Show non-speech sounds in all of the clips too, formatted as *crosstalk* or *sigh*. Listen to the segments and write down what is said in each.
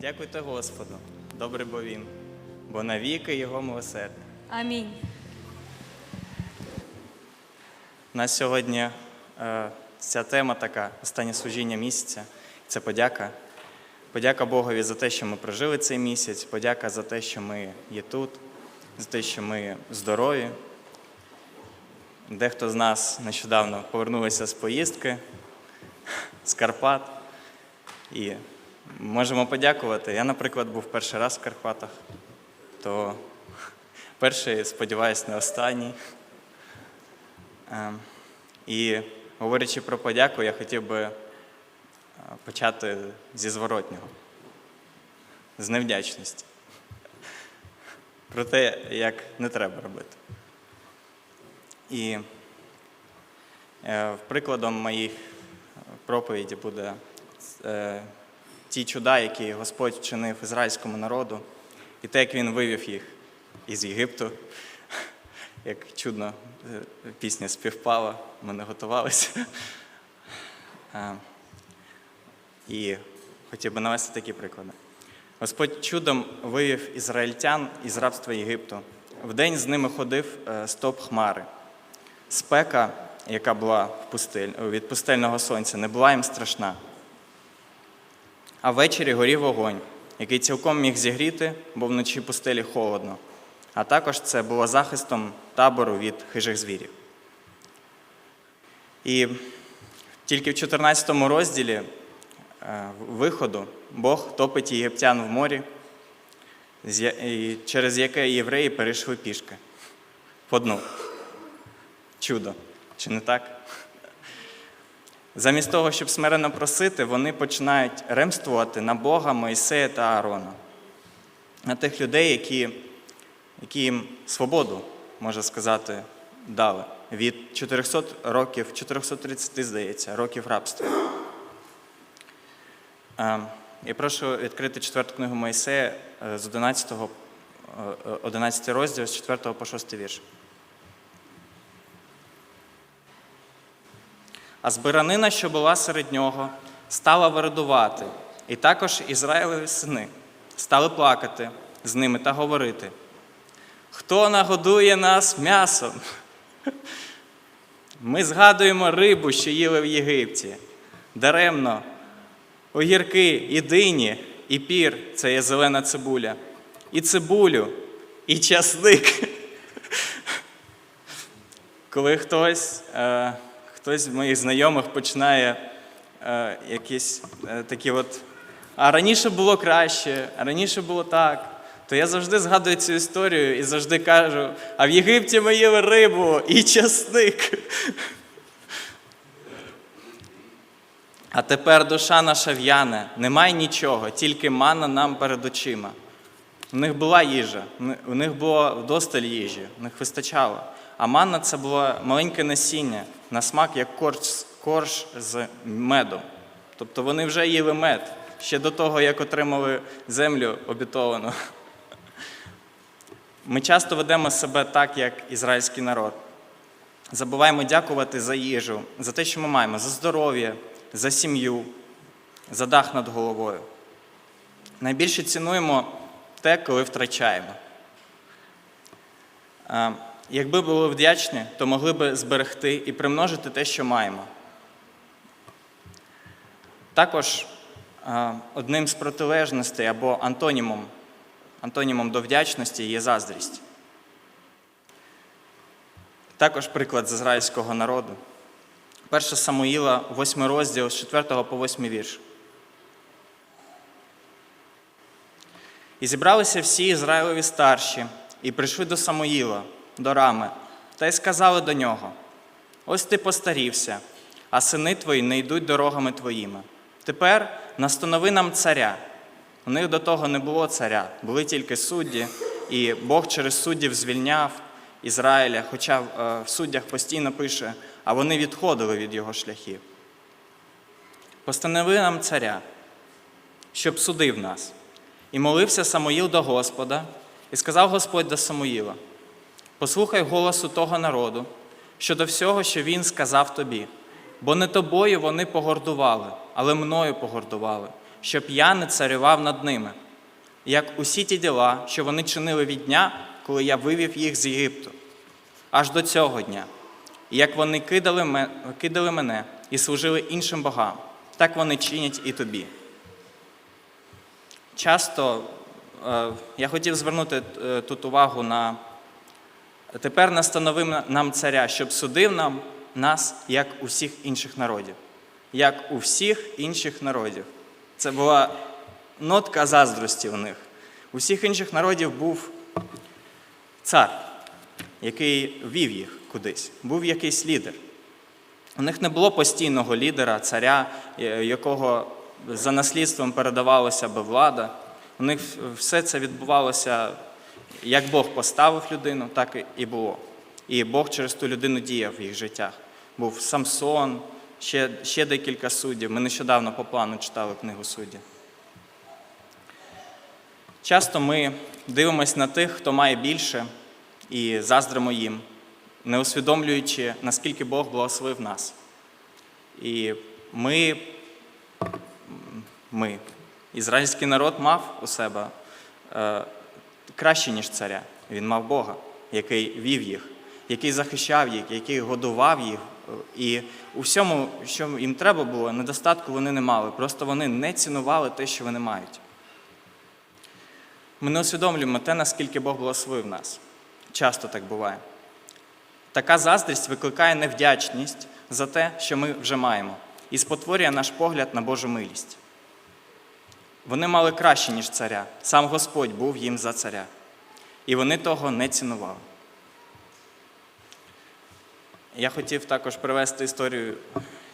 Дякуйте Господу, добрий бо він, бо навіки його милосердя. Амінь. У нас сьогодні е, ця тема така, останнє служіння місяця. Це подяка. Подяка Богові за те, що ми прожили цей місяць, подяка за те, що ми є тут, за те, що ми здорові. Дехто з нас нещодавно повернулися з поїздки, з Карпат. І можемо подякувати. Я, наприклад, був перший раз в Карпатах, то *laughs* перший, сподіваюся, не останній. Ем, І говорячи про подяку, я хотів би е, почати зі зворотнього, з невдячності. Про те, як не треба робити. І е, прикладом моїх проповіді буде е, ті чуда, які Господь вчинив ізраїльському народу, і те, як він вивів їх із Єгипту. *laughs* Як чудно е, пісня співпала, ми не готувалися. *laughs* Е, І хотів би навести такі приклади. Господь чудом вивів ізраїльтян із рабства Єгипту. Вдень з ними ходив е, стоп хмари. Спека, яка була від пустельного сонця, не була їм страшна. А ввечері горів вогонь, який цілком міг зігріти, бо вночі пустелі холодно. А також це було захистом табору від хижих звірів. І тільки в 14 розділі е, виходу Бог топить єгиптян в морі, через яке євреї перейшли пішки по дну. Чудо, чи не так? Замість того, щоб смиренно просити, вони починають ремствувати на Бога, Моїсея та Аарона, на тих людей, які, які їм свободу, можна сказати, дали від 400 років, 430, здається, років рабства. Е, Я прошу відкрити четверту книгу Моїсея е, з 11, е, 11 розділ, з 4 по 6 вірш. А збиранина, що була серед нього, стала вирадувати, і також Ізраїлеві сини стали плакати з ними та говорити: Хто нагодує нас м'ясом? *laughs* Ми згадуємо рибу, що їли в Єгипті. Даремно, огірки, і дині, і пір це є зелена цибуля, і цибулю, і часник. *laughs* Коли хтось, е, хтось з моїх знайомих починає е, якісь е, такі от. А раніше було краще, а раніше було так. То я завжди згадую цю історію і завжди кажу: а в Єгипті ми їли рибу і часник. А тепер душа наша в'яне, немає нічого, тільки мана нам перед очима. У них була їжа, у них було вдосталь їжі, у них вистачало. А манна це було маленьке насіння, на смак, як корж, корж з медом. Тобто вони вже їли мед ще до того, як отримали землю обітовану. Ми часто ведемо себе так, як ізраїльський народ. Забуваємо дякувати за їжу, за те, що ми маємо, за здоров'я, за сім'ю, за дах над головою. Найбільше цінуємо те, коли втрачаємо. Якби були вдячні, то могли би зберегти і примножити те, що маємо. Також е, одним з протилежностей або антонімом, антонімом до вдячності є заздрість. Також приклад з ізраїльського народу. 1 Самуїла, 8 розділ з 4 по 8 вірш. І зібралися всі Ізраїлеві старші, і прийшли до Самуїла, до рами, та й сказали до нього: Ось ти постарівся, а сини твої не йдуть дорогами твоїми. Тепер настанови нам царя. У них до того не було царя, були тільки судді, і Бог через суддів звільняв Ізраїля, хоча е, в суддях постійно пише, а вони відходили від його шляхів. Постанови нам царя, щоб судив нас. І молився Самуїл до Господа, і сказав Господь до Самуїла: Послухай голосу того народу щодо всього, що він сказав тобі, бо не тобою вони погордували, але мною погордували, щоб я не царював над ними, як усі ті діла, що вони чинили від дня, коли я вивів їх з Єгипту, аж до цього дня. Як вони кидали, кидали мене і служили іншим богам, так вони чинять і тобі. Часто е, я хотів звернути е, тут увагу на тепер настановив нам царя, щоб судив нам нас, як усіх інших народів. Як у всіх інших народів. Це була нотка заздрості в них. У всіх інших народів був цар, який вів їх кудись, був якийсь лідер. У них не було постійного лідера, царя, е, якого за наслідством передавалася би влада. У них все це відбувалося, як Бог поставив людину, так і було. І Бог через ту людину діяв в їх життях. Був Самсон, ще, ще декілька суддів. Ми нещодавно по плану читали книгу суддів. Часто ми дивимося на тих, хто має більше, і заздримо їм, не усвідомлюючи, наскільки Бог благословив нас. І ми, ми, ізраїльський народ мав у себе е, краще, ніж царя. Він мав Бога, який вів їх, який захищав їх, який годував їх. І у всьому, що їм треба було, недостатку вони не мали. Просто вони не цінували те, що вони мають. Ми не усвідомлюємо те, наскільки Бог благословив нас. Часто так буває. Така заздрість викликає невдячність за те, що ми вже маємо, і спотворює наш погляд на Божу милість. Вони мали краще, ніж царя. Сам Господь був їм за царя. І вони того не цінували. Я хотів також привести історію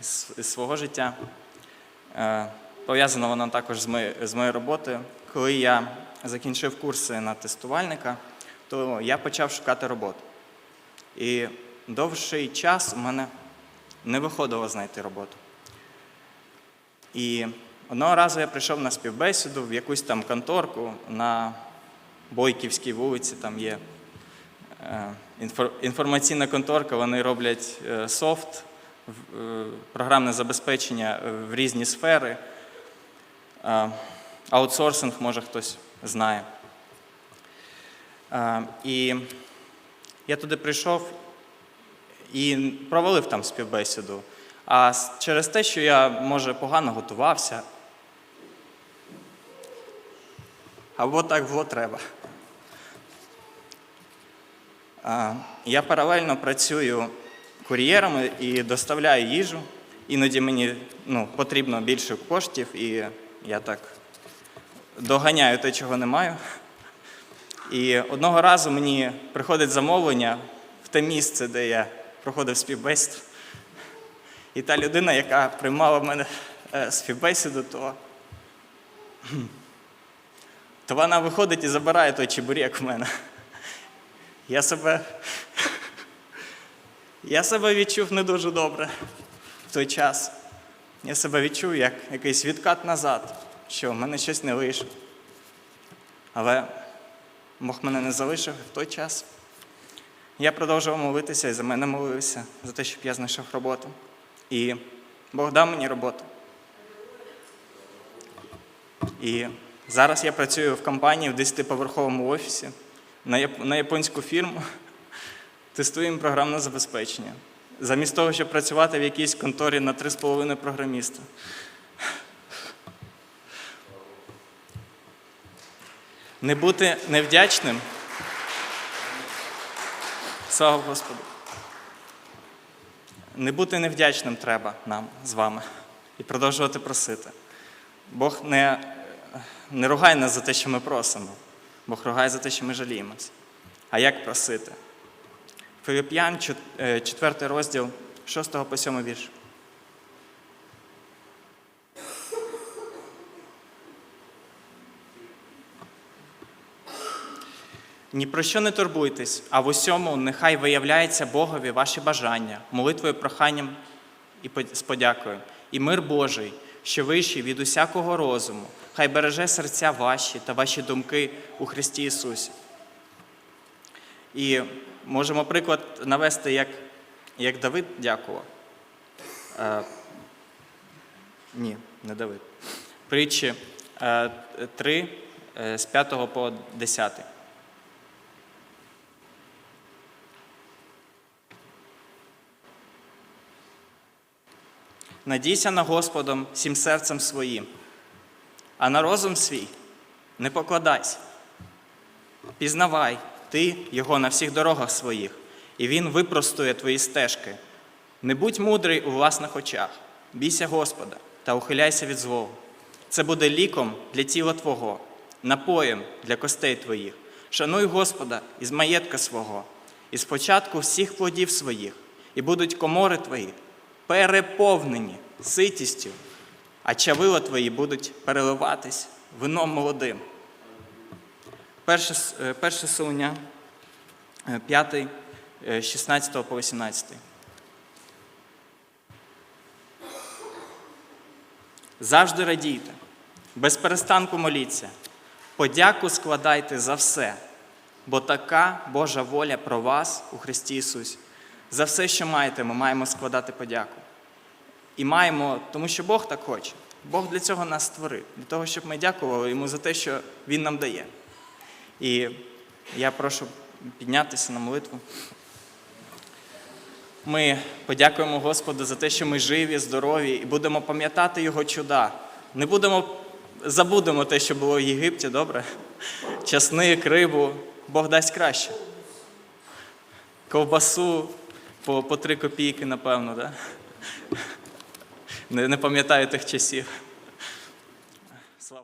з свого життя. Е, Пов'язана вона також з моєю роботою. Коли я закінчив курси на тестувальника, то я почав шукати роботу. І довший час у мене не виходило знайти роботу. І одного разу я прийшов на співбесіду в якусь там конторку на Бойківській вулиці, там є е, інформаційна конторка, вони роблять е, софт, е, програмне забезпечення в різні сфери. Аутсорсинг, може хтось знає. І я туди прийшов і провалив там співбесіду. А через те, що я, може, погано готувався, або так було треба. Я паралельно працюю кур'єром і доставляю їжу. Іноді мені ну, потрібно більше коштів, і я так доганяю те, чого не маю. І одного разу мені приходить замовлення в те місце, де я проходив співбесіду. І та людина, яка приймала в мене е, співбесіду, то, то вона виходить і забирає той чебурек в мене. Я себе, я себе відчув не дуже добре в той час. Я себе відчув як якийсь відкат назад, що в мене щось не вийшло. Але Бог мене не залишив в той час. Я продовжував молитися і за мене молився, за те, щоб я знайшов роботу. І Бог дав мені роботу. І зараз я працюю в компанії в 10-поверховому офісі на, японську фірму, *laughs* тестуємо програмне забезпечення. Замість того, щоб працювати в якійсь конторі на 3,5 програміста. *laughs* Не бути невдячним. Слава Господу. Не бути невдячним треба нам з вами і продовжувати просити. Бог не, не ругає нас за те, що ми просимо. Бог ругає за те, що ми жаліємося. А як просити? Филип'ян, 4 розділ, 6 по 7 вірш. Ні про що не турбуйтесь, а в усьому нехай виявляється Богові ваші бажання, молитвою, проханням і з подякою. І мир Божий, що вищий від усякого розуму, хай береже серця ваші та ваші думки у Христі Ісусі. І можемо приклад навести, як, як Давид дякував. Е, ні, не Давид. притчі е, 3 е, з 5 по 10. Надійся на Господом всім серцем своїм, а на розум свій не покладайся. Пізнавай ти його на всіх дорогах своїх, і він випростує твої стежки. Не будь мудрий у власних очах, бійся Господа та ухиляйся від злого. Це буде ліком для тіла Твого, напоєм для костей твоїх. Шануй Господа із маєтка свого, і спочатку всіх плодів своїх, і будуть комори твої переповнені ситістю, а чавила твої будуть переливатись вином молодим. Перше, е, перше Солоня, 5, 16 по 18. Завжди радійте, без перестанку моліться, подяку складайте за все, бо така Божа воля про вас у Христі Ісусі. За все, що маєте, ми маємо складати подяку. І маємо, тому що Бог так хоче. Бог для цього нас створив, для того, щоб ми дякували йому за те, що Він нам дає. І я прошу піднятися на молитву. Ми подякуємо Господу за те, що ми живі, здорові, і будемо пам'ятати Його чуда. Не будемо забудемо те, що було в Єгипті, добре? Часник, рибу, Бог дасть краще. Ковбасу по, три копійки, напевно, да? Не, пам'ятаю тих часів.